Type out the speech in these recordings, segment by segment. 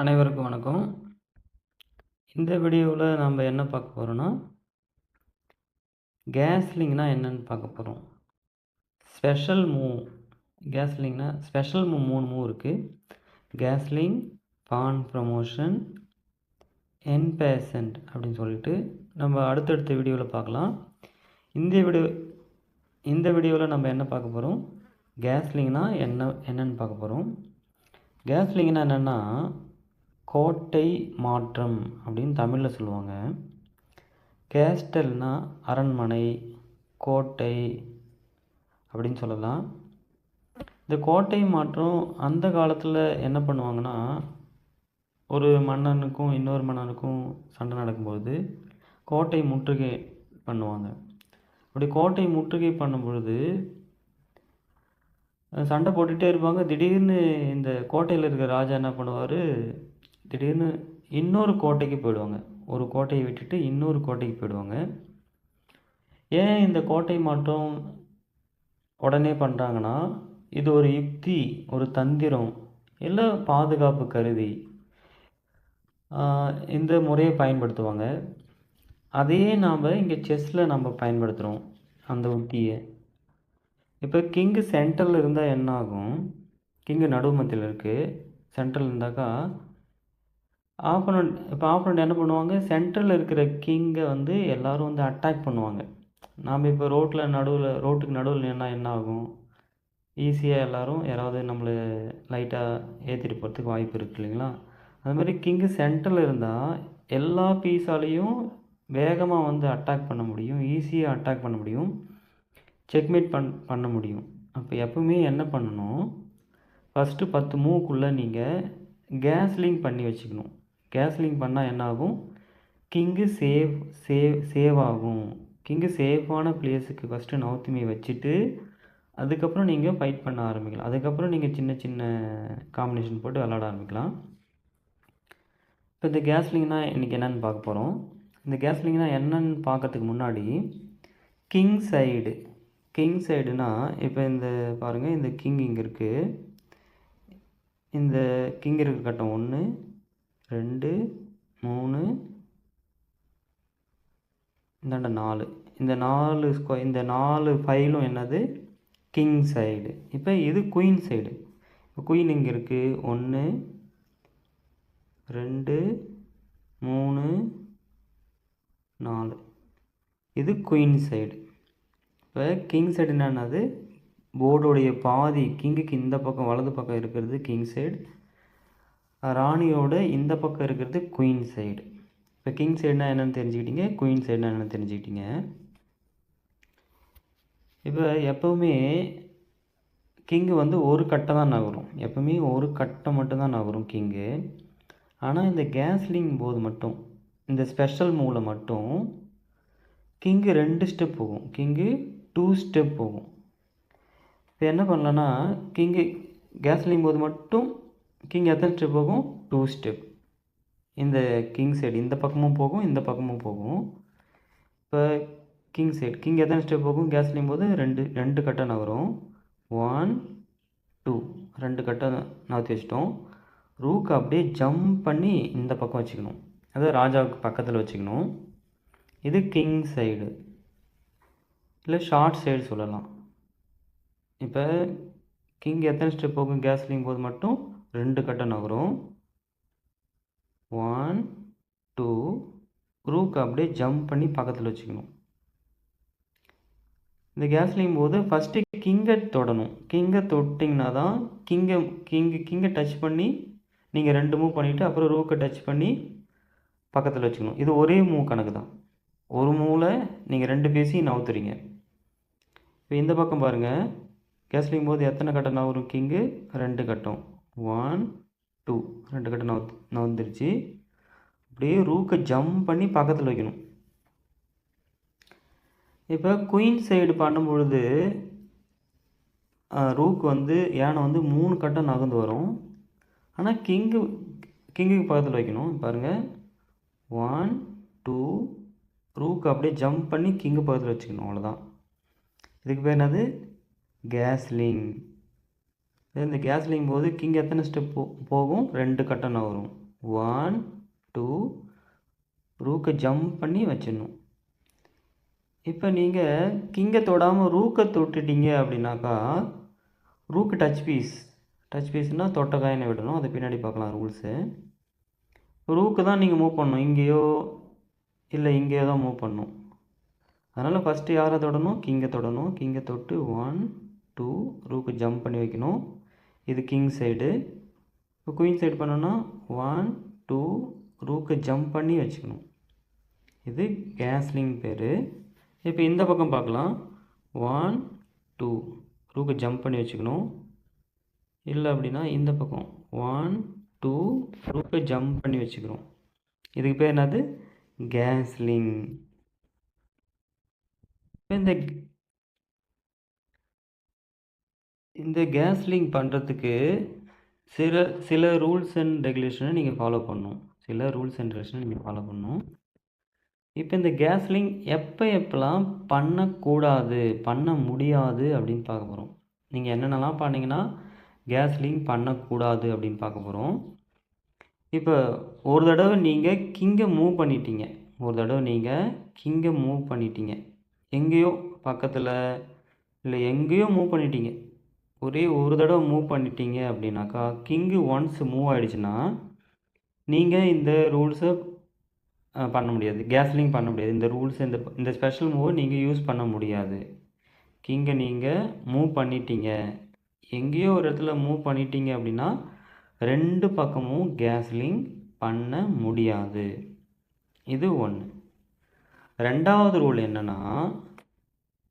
அனைவருக்கும் வணக்கம். இந்த வீடியோவில் நம்ம என்ன பார்க்க போகிறோன்னா கேஸ்லிங்னா என்னன்னு பார்க்க போகிறோம் ஸ்பெஷல் மூவ் கேஸ்லிங்னா ஸ்பெஷல் மூவ் மூணு மூவ் இருக்குது castling pawn promotion en passant சொல்லிட்டு நம்ம அடுத்தடுத்த வீடியோவில் பார்க்கலாம். இந்த வீடியோ இந்த வீடியோவில் நம்ம என்ன பார்க்க போகிறோம் கேஸ்லிங்னா என்ன என்னன்னு பார்க்க போகிறோம் கேஸ்லிங்னா என்னென்னா கோட்டை மாற்றம் அப்படின்னு தமிழில் சொல்லுவாங்க. கேஸ்டல்னா அரண்மனை கோட்டை அப்படின்னு சொல்லலாம். இந்த கோட்டை மாற்றம் அந்த காலத்தில் என்ன பண்ணுவாங்கன்னா ஒரு மன்னனுக்கும் இன்னொரு மன்னனுக்கும் சண்டை நடக்கும்போது கோட்டை முற்றுகை பண்ணுவாங்க. அப்படி கோட்டை முற்றுகை பண்ணும் பொழுது சண்டை போட்டுகிட்டே இருப்பாங்க. திடீர்னு இந்த கோட்டையில் இருக்கிற ராஜா என்ன பண்ணுவார்? திடீர்னு இன்னொரு கோட்டைக்கு போயிடுவாங்க. ஒரு கோட்டையை விட்டுட்டு இன்னொரு கோட்டைக்கு போயிடுவாங்க. ஏன் இந்த கோட்டை மாற்றம் உடனே பண்ணுறாங்கன்னா இது ஒரு யுக்தி ஒரு தந்திரம் இல்லை பாதுகாப்பு கருதி இந்த முறையை பயன்படுத்துவாங்க. அதையே நாம் இங்கே செஸ்ஸில் நம்ம பயன்படுத்துகிறோம் அந்த உத்தியை இப்போ கிங்கு சென்டரில் இருந்தால் என்ன ஆகும் கிங்கு நடுமத்தில் இருக்குது சென்ட்ரல் இருந்தாக்கா ஆப்போனண்ட் இப்போ ஆப்போனண்ட் என்ன பண்ணுவாங்க? சென்ட்ரலில் இருக்கிற கிங்கை வந்து எல்லோரும் வந்து அட்டாக் பண்ணுவாங்க. நாம் இப்போ ரோட்டில் நடுவில் ரோட்டுக்கு நடுவில் நின்னா என்ன ஆகும்? ஈஸியாக எல்லோரும் யாராவது நம்மளை லைட்டாக ஏற்றிட்டு போகிறதுக்கு வாய்ப்பு இருக்குது இல்லைங்களா? அது மாதிரி கிங்கு சென்டரில் இருந்தால் எல்லா பீஸாலேயும் வேகமாக வந்து அட்டாக் பண்ண முடியும். ஈஸியாக அட்டாக் பண்ண முடியும். செக்மேட் பண் பண்ண முடியும். அப்போ எப்பவுமே என்ன பண்ணணும்? ஃபஸ்ட்டு பத்து மூக்குள்ளே நீங்கள் கேஸ்லிங் பண்ணி வச்சுக்கணும். கேஸ்லிங் பண்ணால் என்ன ஆகும் கிங்கு சேவ் சேவ் சேவ் ஆகும் கிங்கு சேஃபான பிளேஸுக்கு ஃபஸ்ட்டு நவுத்துமையை வச்சுட்டு அதுக்கப்புறம் நீங்கள் ஃபைட் பண்ண ஆரம்பிக்கலாம். அதுக்கப்புறம் நீங்கள் சின்ன சின்ன காம்பினேஷன் போட்டு விளாட ஆரம்பிக்கலாம். இப்போ இந்த கேஸ்லிங்னா இன்றைக்கி என்னென்னு பார்க்க போகிறோம் இந்த கேஸ்லிங்னா என்னன்னு பார்க்கறதுக்கு முன்னாடி கிங் சைடு கிங் சைடுனா இப்போ இந்த பாருங்கள் இந்த கிங் இங்கே இருக்குது இந்த கிங் இருக்க கட்டம் ஒன்று ரெண்டு மூணு இந்தாண்ட நாலு. இந்த நாலு ஸ்கொ இந்த நாலு ஃபைலும் என்னது? கிங் சைடு இப்போ இது குயின் சைடு இப்போ குயின் இங்கே இருக்குது ஒன்று ரெண்டு மூணு நாலு. இது குயின் சைடு இப்போ கிங் சைடு என்னென்னது போர்டோடைய பாதி கிங்குக்கு இந்த பக்கம் வலது பக்கம் இருக்கிறது கிங் சைடு ராணியோட இந்த பக்கம் இருக்கிறது குயின் சைடு இப்போ கிங் சைடுனா என்னென்னு தெரிஞ்சுக்கிட்டீங்க குயின் சைடுனா என்னென்னு தெரிஞ்சுக்கிட்டீங்க. இப்போ எப்போவுமே கிங்கு வந்து ஒரு கட்டை தான் நகரும். எப்போவுமே ஒரு கட்டை மட்டும்தான் நகரும் கிங்கு ஆனால் இந்த கேஸ்லிங் போது மட்டும் இந்த ஸ்பெஷல் மூவில் மட்டும் கிங்கு ரெண்டு ஸ்டெப் போகும். கிங்கு டூ ஸ்டெப் போகும். இப்போ என்ன பண்ணலன்னா கிங்கு கேஸ்லிங் போது மட்டும் கிங் எத்தனை ஸ்டெப் போகும் டூ ஸ்டெப் இந்த கிங் சைடு இந்த பக்கமும் போகும் இந்த பக்கமும் போகும். இப்போ கிங் சைடு கிங் எத்தனை ஸ்டெப் போகும் கேஸ்லிங் போது ரெண்டு ரெண்டு கட்டை நகரும். ஒன் டூ ரெண்டு கட்டை நகர்த்தி வச்சிட்டோம். ரூக்கு அப்படியே ஜம்ப் பண்ணி இந்த பக்கம் வச்சுக்கணும். அதாவது ராஜாவுக்கு பக்கத்தில் வச்சுக்கணும். இது கிங் சைடு இல்லை ஷார்ட் சைடு சொல்லலாம். இப்போ கிங் எத்தனை ஸ்டெப் போகும் கேஸ் போது மட்டும் ரெண்டு கட்டை நகரும். ஒன் டூ க்ரூக்கு அப்படியே ஜம்ப் பண்ணி பக்கத்தில் வச்சுக்கணும். இந்த கேஸ்லிங் போது ஃபஸ்ட்டு கிங்கை தொடணும். கிங்கை தொட்டிங்கன்னா தான் கிங்கை கிங்கு கிங்கை டச் பண்ணி நீங்கள் ரெண்டு மூவ் பண்ணிவிட்டு அப்புறம் ரூக்கை டச் பண்ணி பக்கத்தில் வச்சுக்கணும். இது ஒரே மூவ் கணக்கு தான். ஒரு மூவில் நீங்கள் ரெண்டு பேசியும் நவுத்துறீங்க. இப்போ இந்த பக்கம் பாருங்கள் கேஸ்லிங் போது எத்தனை கட்டம் நவரும் கிங்கு ரெண்டு கட்டம். ஒன் டூ ரெண்டு கட்டம் நவு நவந்துருச்சு. அப்படியே ரூக்கை ஜம்ப் பண்ணி பக்கத்தில் வைக்கணும். இப்போ குயின் சைடு பண்ணும் பொழுது ரூக்கு வந்து யானை வந்து மூணு கட்டம் நகர்ந்து வரும். ஆனால் கிங்கு கிங்குக்கு பக்கத்தில் வைக்கணும். பாருங்கள் ஒன் டூ ரூக்கு அப்படியே ஜம்ப் பண்ணி கிங்கு பக்கத்தில் வச்சுக்கணும். அவ்வளோதான் இதுக்கு பேர் என்னது? கேஸ்லிங் இந்த கேஸ்லிங் போது கிங் எத்தனை ஸ்டெப் போகும்? ரெண்டு கட்டணம் வரும். ஒன் டூ ரூக்கை ஜம்ப் பண்ணி வச்சிடணும். இப்போ நீங்கள் கிங்கை தொடாமல் ரூக்கை தொட்டுட்டீங்க அப்படின்னாக்கா ரூக்கு டச் பீஸ் டச் பீஸ்னால் தொட்ட காயினை விடணும். அதை பின்னாடி பார்க்கலாம் ரூல்ஸு ரூக்கு தான் நீங்கள் மூவ் பண்ணணும். இங்கேயோ இல்லை இங்கேயோ தான் மூவ் பண்ணணும். அதனால் ஃபஸ்ட்டு யாரை தொடணும்? கிங்கை தொடணும். கிங்கை தொட்டு ஒன் டூ ரூக்கு ஜம்ப் பண்ணி வைக்கணும். இது கிங் சைடு இப்போ குயின் சைடு பண்ணோன்னா ஒன் டூ ரூக்கு ஜம்ப் பண்ணி வச்சுக்கணும். இது கேஸ்லிங் பேர். இப்போ இந்த பக்கம் பார்க்கலாம். ஒன் டூ ரூக்கு ஜம்ப் பண்ணி வச்சுக்கணும். இல்லை அப்படின்னா இந்த பக்கம். ஒன் டூ ரூக்கை ஜம்ப் பண்ணி வச்சுக்கிறோம் இதுக்கு பேர் என்னது? கேஸ்லிங் இந்த இந்த கேஸ் லிங்க் பண்ணுறதுக்கு சில சில ரூல்ஸ் அண்ட் ரெகுலேஷனை நீங்கள் ஃபாலோ பண்ணணும் சில ரூல்ஸ் அண்ட் ரெகுலேஷனை நீங்கள் ஃபாலோ பண்ணணும் இப்போ இந்த கேஸ் லிங்க் எப்போ எப்போலாம் பண்ணக்கூடாது பண்ண முடியாது அப்படின்னு பார்க்க போகிறோம் நீங்கள் என்னென்னலாம் பண்ணீங்கன்னா கேஸ்லிங் பண்ணக்கூடாது அப்படின்னு பார்க்க போகிறோம் இப்போ ஒரு தடவை நீங்கள் கிங்கை மூவ் பண்ணிட்டீங்க. ஒரு தடவை நீங்கள் கிங்கை மூவ் பண்ணிட்டீங்க. எங்கேயோ பக்கத்தில் இல்லை எங்கேயோ மூவ் பண்ணிட்டீங்க. ஒரே ஒரு தடவை மூவ் பண்ணிட்டீங்க அப்படின்னாக்கா கிங்கு ஒன்ஸ் மூவ் ஆகிடுச்சுன்னா நீங்கள் இந்த ரூல்ஸை பண்ண முடியாது. கேஸ்லிங் பண்ண முடியாது. இந்த ரூல்ஸ் இந்த இந்த ஸ்பெஷல் மூவை நீங்கள் யூஸ் பண்ண முடியாது. கிங்கை நீங்கள் மூவ் பண்ணிட்டீங்க. எங்கேயோ ஒரு இடத்துல மூவ் பண்ணிட்டீங்க அப்படின்னா ரெண்டு பக்கமும் கேஸ்லிங் பண்ண முடியாது. இது ஒன்று ரெண்டாவது ரூல் என்னென்னா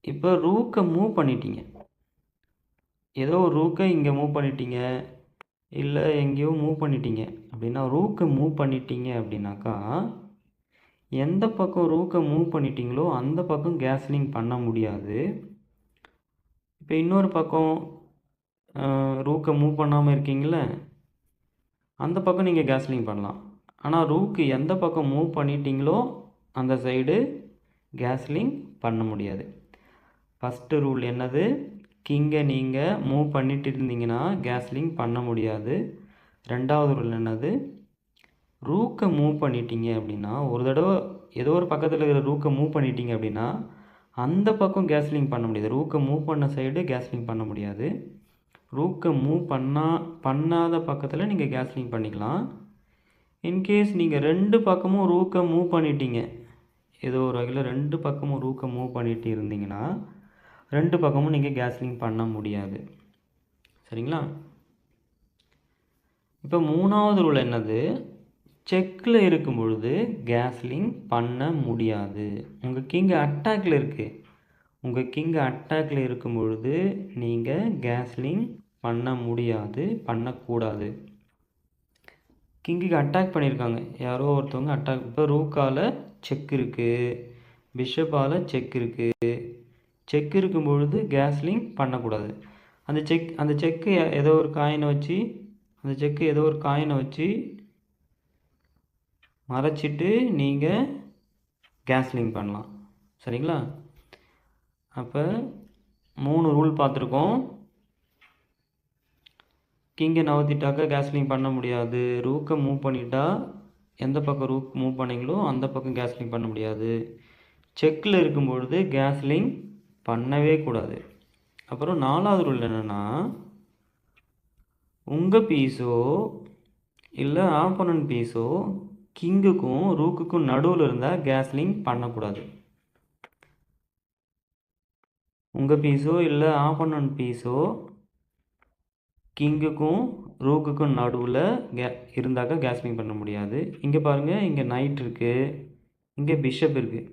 இப்போ ரூக்கை மூவ் பண்ணிட்டீங்க. ஏதோ ஒரு ரூக்கை இங்கே மூவ் பண்ணிட்டீங்க இல்லை எங்கேயோ மூவ் பண்ணிட்டீங்க. அப்படின்னா ரூக்கை மூவ் பண்ணிட்டீங்க அப்படின்னாக்கா எந்த பக்கம் ரூக்கை மூவ் பண்ணிட்டீங்களோ அந்த பக்கம் கேஸ்லிங் பண்ண முடியாது. இப்போ இன்னொரு பக்கம் ரூக்கை மூவ் பண்ணாமல் இருக்கீங்கள அந்த பக்கம் நீங்கள் கேஸ்லிங் பண்ணலாம். ஆனால் ரூக்கு எந்த பக்கம் மூவ் பண்ணிட்டீங்களோ அந்த சைடு கேஸ்லிங் பண்ண முடியாது. ஃபஸ்ட்டு ரூல் என்னது? கிங்கை நீங்கள் மூவ் பண்ணிட்டு இருந்தீங்கன்னா கேஸ்லிங் பண்ண முடியாது. ரெண்டாவது ரூல் என்னது? ரூக்கை மூவ் பண்ணிட்டீங்க அப்படின்னா ஒரு தடவை ஏதோ ஒரு பக்கத்தில் இருக்கிற ரூக்கை மூவ் பண்ணிட்டீங்க அப்படின்னா அந்த பக்கம் கேஸ்லிங் பண்ண முடியாது. ரூக்கை மூவ் பண்ண சைடு கேஸ்லிங் பண்ண முடியாது. ரூக்கை மூவ் பண்ணா பண்ணாத பக்கத்தில் நீங்கள் கேஸ்லிங் பண்ணிக்கலாம். இன்கேஸ் நீங்கள் ரெண்டு பக்கமும் ரூக்கை மூவ் பண்ணிட்டீங்க. ஏதோ ஒரு வகையில் ரெண்டு பக்கமும் ரூக்கை மூவ் பண்ணிட்டு இருந்தீங்கன்னா ரெண்டு பக்கமும் நீங்கள் கேஸ்லிங் பண்ண முடியாது. சரிங்களா? இப்போ மூணாவது ரூல் என்னது? செக்கில் இருக்கும் பொழுது கேஸ்லிங் பண்ண முடியாது. உங்கள் கிங் அட்டாக்கில் இருக்குது உங்கள் கிங் அட்டாக்கில் இருக்கும் பொழுது நீங்கள் கேஸ்லிங் பண்ண முடியாது பண்ணக்கூடாது. கிங்குக்கு அட்டாக் பண்ணியிருக்காங்க யாரோ ஒருத்தவங்க அட்டாக் இப்போ ரூக்கால் செக் இருக்குது பிஷப்பால் செக் இருக்குது செக் இருக்கும் பொழுது கேஸ்லிங் பண்ணக்கூடாது. அந்த செக் அந்த செக்கு ஏதோ ஒரு காயினை வச்சு அந்த செக்கு ஏதோ ஒரு காயினை வச்சு மறைச்சிட்டு நீங்கள் கேஸ்லிங் பண்ணலாம். சரிங்களா? அப்போ மூணு ரூல் பார்த்துருக்கோம். கிங்கை நவுத்திட்டாக்கா கேஸ்லிங் பண்ண முடியாது. ரூக்கை மூவ் பண்ணிட்டா எந்த பக்கம் ரூக் மூவ் பண்ணீங்களோ அந்த பக்கம் கேஸ்லிங் பண்ண முடியாது. செக்கில் இருக்கும்பொழுது கேஸ்லிங் பண்ணவே கூடாது. அப்புறம் நாலாவது ரூல் என்னென்னா உங்கள் பீஸோ இல்லை ஆப்போனன்ட் பீஸோ கிங்குக்கும் ரூக்குக்கும் நடுவில் இருந்தால் கேஸ்லிங் பண்ணக்கூடாது. உங்கள் பீஸோ இல்லை ஆப்போனன்ட் பீஸோ கிங்குக்கும் ரூக்குக்கும் நடுவில் கே இருந்தாக்கா கேஸ்லிங் பண்ண முடியாது. இங்கே பாருங்கள் இங்கே நைட் இருக்குது இங்கே பிஷப் இருக்குது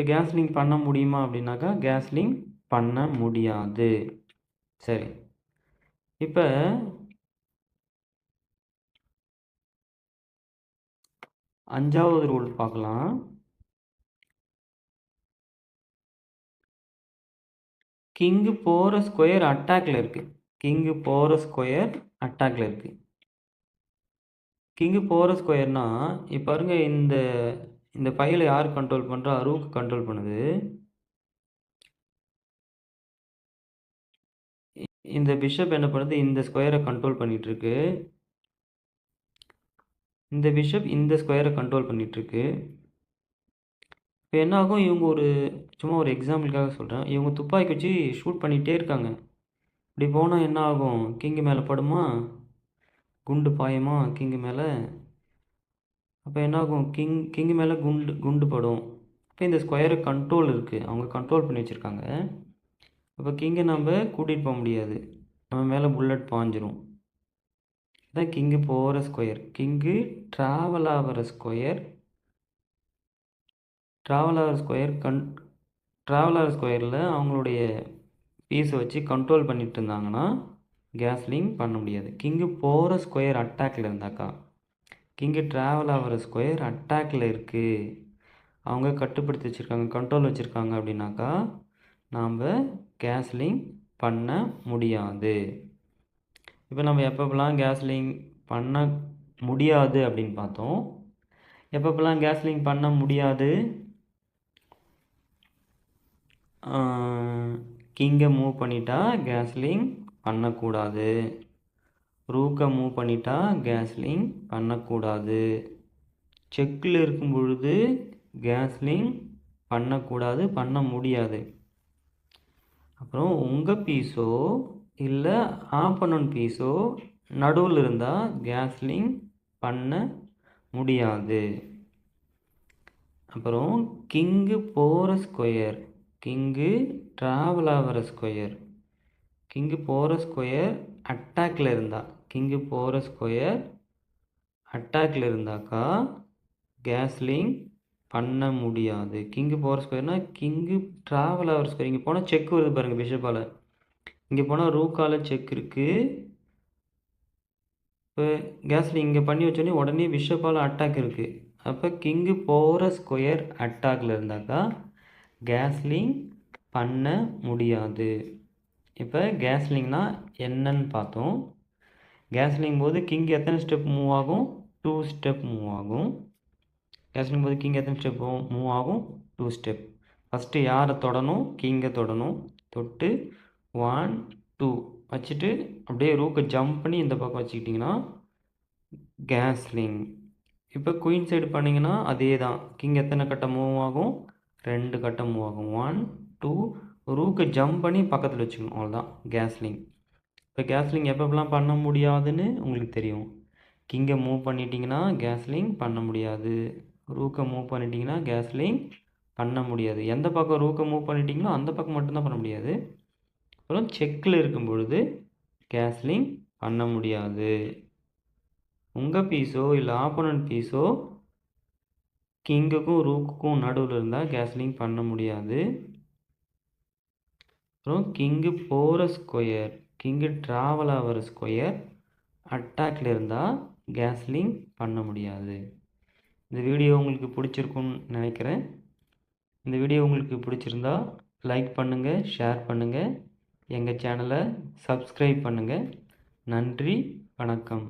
இப்போ கேஸ்லிங் பண்ண முடியுமா அப்படின்னாக்கா கேஸ்லிங் பண்ண முடியாது. சரி. இப்போ அஞ்சாவது ரூல் பார்க்கலாம். கிங்கு போகிற ஸ்கொயர் அட்டாக்ல இருக்குது கிங்கு போகிற ஸ்கொயர் அட்டாக்ல இருக்குது கிங்கு போகிற ஸ்கொயர்னா இப்போ பாருங்க இந்த இந்த ஃபைலை யார் கண்ட்ரோல் பண்ணுறா அருவுக்கு கண்ட்ரோல் பண்ணுது. இந்த பிஷப் என்ன பண்ணுது? இந்த ஸ்கொயரை கண்ட்ரோல் பண்ணிகிட்ருக்கு இந்த பிஷப் இந்த ஸ்கொயரை கண்ட்ரோல் பண்ணிகிட்ருக்கு இப்போ என்ன ஆகும்? இவங்க ஒரு சும்மா ஒரு எக்ஸாம்பிளுக்காக சொல்கிறேன் இவங்க துப்பாக்கி வச்சு ஷூட் பண்ணிகிட்டே இருக்காங்க. இப்படி போனால் என்ன ஆகும்? கிங்கு மேலே படுமா? குண்டு பாயுமா? கிங்கு மேலே அப்போ என்னாகும்? கிங் கிங்கு மேலே குண்டு குண்டு படும். இப்போ இந்த ஸ்கொயரு கண்ட்ரோல் இருக்குது அவங்க கண்ட்ரோல் பண்ணி வச்சுருக்காங்க. அப்போ கிங்கை நம்ம கூட்டிகிட்டு போக முடியாது. நம்ம மேலே புல்லட் பாஞ்சிரும். இதான் கிங்கு போகிற ஸ்கொயர். கிங்கு ட்ராவல் ஆகிற ஸ்கொயர். ட்ராவல் ஆகிற ஸ்கொயர் கண் ட்ராவல் ஆகிற ஸ்கொயரில் அவங்களுடைய பீஸை வச்சு கண்ட்ரோல் பண்ணிட்டு இருந்தாங்கன்னா கேஸ்லிங் பண்ண முடியாது. கிங்கு போகிற ஸ்கொயர் அட்டாக்கில் இருந்தாக்கா. கிங்கு ட்ராவல் ஆகிற ஸ்கொயர் அட்டாக்கில் இருக்குது அவங்க கட்டுப்படுத்தி வச்சுருக்காங்க கண்ட்ரோல் வச்சுருக்காங்க அப்படின்னாக்கா நாம் கேஸ்லிங் பண்ண முடியாது. இப்போ நம்ம எப்பப்பெல்லாம் கேஸ்லிங் பண்ண முடியாது அப்படின்னு பார்த்தோம். எப்பப்பெல்லாம் கேஸ்லிங் பண்ண முடியாது? கிங்கை மூவ் பண்ணிட்டா கேஸ்லிங் பண்ணக்கூடாது. ரூக்கை மூவ் பண்ணிட்டா கேஸ்லிங் பண்ணக்கூடாது. செக்கில் இருக்கும் பொழுது கேஸ்லிங் பண்ணக்கூடாது பண்ண முடியாது. அப்புறம் உங்கள் பீஸோ இல்லை ஆப்பனன் பீஸோ நடுவில் இருந்தால் கேஸ்லிங் பண்ண முடியாது. அப்புறம் கிங்கு போகிற ஸ்கொயர் கிங்கு ட்ராவல் ஆகிற ஸ்கொயர் கிங்கு போகிற ஸ்கொயர் அட்டாக்கில் இருந்தால் கிங்கு போகிற ஸ்கொயர் அட்டாக்ல இருந்தாக்கா கேஸ்லிங் பண்ண முடியாது. கிங்கு போகிற ஸ்கொயர்னால் கிங்கு ட்ராவல் ஆகிற ஸ்கொயர் இங்கே போனால் செக் வருது பாருங்கள் பிஷப்பால் இங்கே போனால் ரூக்கால செக் இருக்குது இப்போ கேஸ்லிங் இங்கே பண்ணி வச்சோடனே உடனே பிஷப்பால் அட்டாக் இருக்குது அப்போ கிங்கு போகிற ஸ்கொயர் அட்டாக்ல இருந்தாக்கா கேஸ்லிங் பண்ண முடியாது. இப்போ கேஸ்லிங்னால் என்னன்னு பார்த்தோம். கேஸ்லிங் போது கிங் எத்தனை ஸ்டெப் மூவ் ஆகும்? டூ ஸ்டெப் மூவ் ஆகும். கேஸ்லிங் போது கிங் எத்தனை ஸ்டெப் மூவ் ஆகும்? டூ ஸ்டெப் ஃபஸ்ட்டு யாரை தொடணும்? கிங்கை தொடணும். தொட்டு ஒன் டூ வச்சுட்டு அப்படியே ரூக்கை ஜம்ப் பண்ணி இந்த பக்கம் வச்சுக்கிட்டிங்கன்னா கேஸ்லிங். இப்போ குயின் சைடு பண்ணிங்கன்னா அதே தான் கிங் எத்தனை கட்டம் மூவ் ஆகும்? ரெண்டு கட்டம் மூவ் ஆகும். ஒன் டூ ரூக்கை ஜம்ப் பண்ணி பக்கத்தில் வச்சுக்கணும். அவ்வளோதான் கேஸ்லிங். இப்போ கேஸ்லிங் எப்பப்பெல்லாம் பண்ண முடியாதுன்னு உங்களுக்கு தெரியும். கிங்கை மூவ் பண்ணிட்டீங்கன்னா கேஸ்லிங் பண்ண முடியாது. ரூக்கை மூவ் பண்ணிட்டீங்கன்னா கேஸ்லிங் பண்ண முடியாது. எந்த பக்கம் ரூக்கை மூவ் பண்ணிட்டீங்களோ அந்த பக்கம் மட்டும்தான் பண்ண முடியாது. அப்புறம் செக்கில் இருக்கும் பொழுது கேஸ்லிங் பண்ண முடியாது. உங்கள் பீஸோ இல்லை ஆப்போனன்ட் பீஸோ கிங்குக்கும் ரூக்குக்கும் நடுவில் இருந்தால் கேஸ்லிங் பண்ண முடியாது. அப்புறம் கிங்கு போகிற ஸ்கொயர் கிங்கு ட்ராவல் ஆகிற ஸ்கொயர் அட்டாக்கில் இருந்தால் கேஸ்லிங் பண்ண முடியாது. இந்த வீடியோ உங்களுக்கு பிடிச்சிருக்குன்னு நினைக்கிறேன். இந்த வீடியோ உங்களுக்கு பிடிச்சிருந்தா லைக் பண்ணுங்கள் ஷேர் பண்ணுங்கள் எங்கள் சேனலை சப்ஸ்கிரைப் பண்ணுங்கள் நன்றி வணக்கம்.